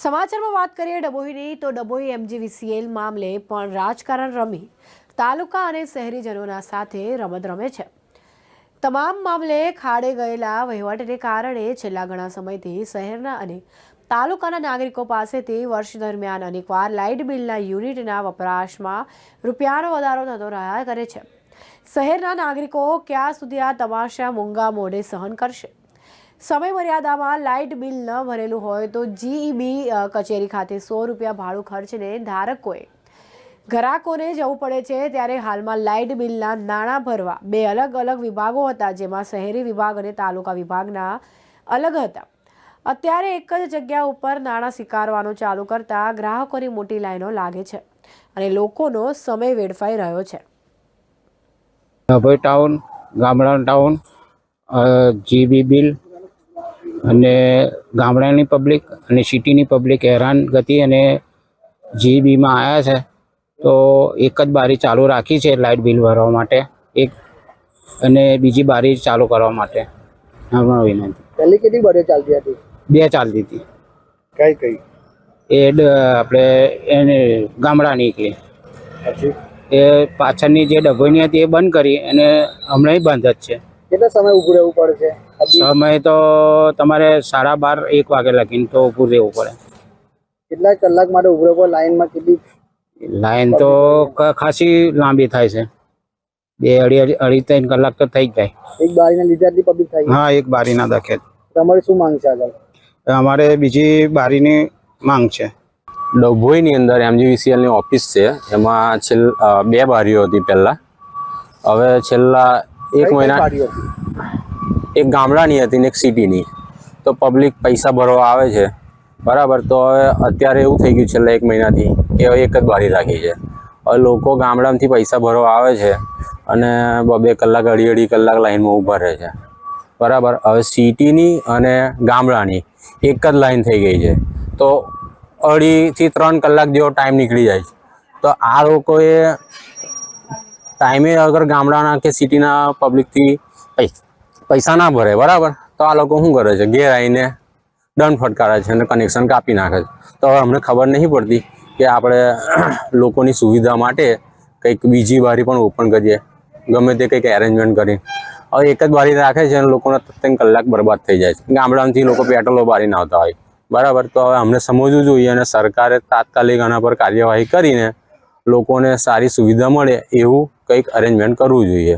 સમાચારમાં વાત કરીએ ડભોઈની, તો ડભોઈ એમજીવીસીએલ મામલે પણ રાજકારણ રમી. તાલુકા અને શહેરીજનોના સાથે રમત રમે છે. તમામ મામલે ખાડે ગયેલા વહીવટને કારણે છેલ્લા ઘણા સમયથી શહેરના અને તાલુકાના નાગરિકો પાસેથી વર્ષ દરમિયાન અનેકવાર લાઇટ બિલના યુનિટના વપરાશમાં રૂપિયાનો વધારો થતો રહ્યા કરે છે. શહેરના નાગરિકો ક્યાં સુધી આ તમાશા મૂંગા મોઢે સહન કરશે? સમય મર્યાદામાં લાઇટ બિલ ન ભરેલું હોય તો જીઈબી કચેરી ખાતે સો રૂપિયા ભાડું ખર્ચને ધારકોએ ગ્રાહકોને જવું પડે છે ત્યારે હાલમાં લાઇટ બિલના નાણાં ભરવા બે અલગ અલગ વિભાગો હતા જેમાં શહેરી વિભાગ અને તાલુકા વિભાગના અલગ હતા. અત્યારે એક જ જગ્યા ઉપર નાણાં સ્વીકારવાનું ચાલુ કરતા ગ્રાહકોની મોટી લાઈનો લાગે છે અને લોકોનો સમય વેડફાઈ રહ્યો છે. ટાઉન ગામડા ટાઉન જીબી બિલ અને ગામડાની પબ્લિક અને સિટીની પબ્લિક હેરાન ગતિ અને જીબીમાં આવ્યા છે તો એક જ બારી ચાલુ રાખી છે લાઇટ બિલ ભરવા માટે. એક અને બીજી બારી ચાલુ કરવા માટે. હમણાં વિનંતી. પહેલી કેટલી બડે ચાલતી હતી? બે ચાલતી હતી. કઈ કઈ? એ આપણે એને ગામડાની એકલી પછી? એ પાછળની જે ડભોઈની હતી એ બંધ કરી અને હમણાં બંધ જ છે. કેટલા સમય ઉભું રહેવું પડે છે? સમય તો તમારે સાડા બાર એક વાગે લગીને તો ઉભું રહેવું પડે. કેટલા કલાક માટે ઊભો રહેવું? પડે લાઈનમાં કેટલી લાઈન તો ખાસી લાંબી થાય છે. બે અઢી અઢી ત્રણ કલાક તો થઈ જ જાય. એક બારીના લીધે આટલી પબ્લિક થાય હા એક બારીના દખે. તમારી શું માંગ છે આગળ? અમારે બીજી બારીની માંગ છે. ડભોઈની અંદર એમજીવીસીએલની ઓફિસ છે. એમાં છેલ્લ બે બારીઓ હતી પહેલાં. હવે છેલ્લા એક મહિના એક ગામડાની હતી ને એક સિટીની તો પબ્લિક પૈસા ભરવા આવે છે. બરાબર, તો હવે અત્યારે એવું થઈ ગયું છેલ્લા એક મહિનાથી કે હવે એક જ બારી રાખી છે. હવે લોકો ગામડામાંથી પૈસા ભરવા આવે છે અને બે કલાક અઢી અઢી કલાક લાઈનમાં ઊભા રહે છે. બરાબર, હવે સિટીની અને ગામડાની એક જ લાઈન થઈ ગઈ છે. તો અઢીથી ત્રણ કલાક જેવો ટાઈમ નીકળી જાય છે. તો આ લોકોએ ટાઈમે અગર ગામડાના કે સિટીના પબ્લિકથી પૈસા ના ભરે, બરાબર? તો આ લોકો શું કરે છે? ઘેર આવીને દંડ ફટકારે છે અને કનેક્શન કાપી નાખે છે. તો હવે અમને ખબર નહીં પડતી કે આપણે લોકોની સુવિધા માટે કંઈક બીજી બારી પણ ઓપન કરીએ. ગમે તે કંઈક એરેન્જમેન્ટ કરીને હવે એક જ બારી રાખે છે અને લોકોના ત્રણ કલાક બરબાદ થઈ જાય છે. ગામડામાંથી લોકો પેટ્રોલો બારી આવતા હોય. બરાબર? તો હવે અમને સમજવું જોઈએ અને સરકારે તાત્કાલિક આના પર કાર્યવાહી કરીને લોકોને સારી સુવિધા મળે એવું કંઈક અરેન્જમેન્ટ કરવું જોઈએ.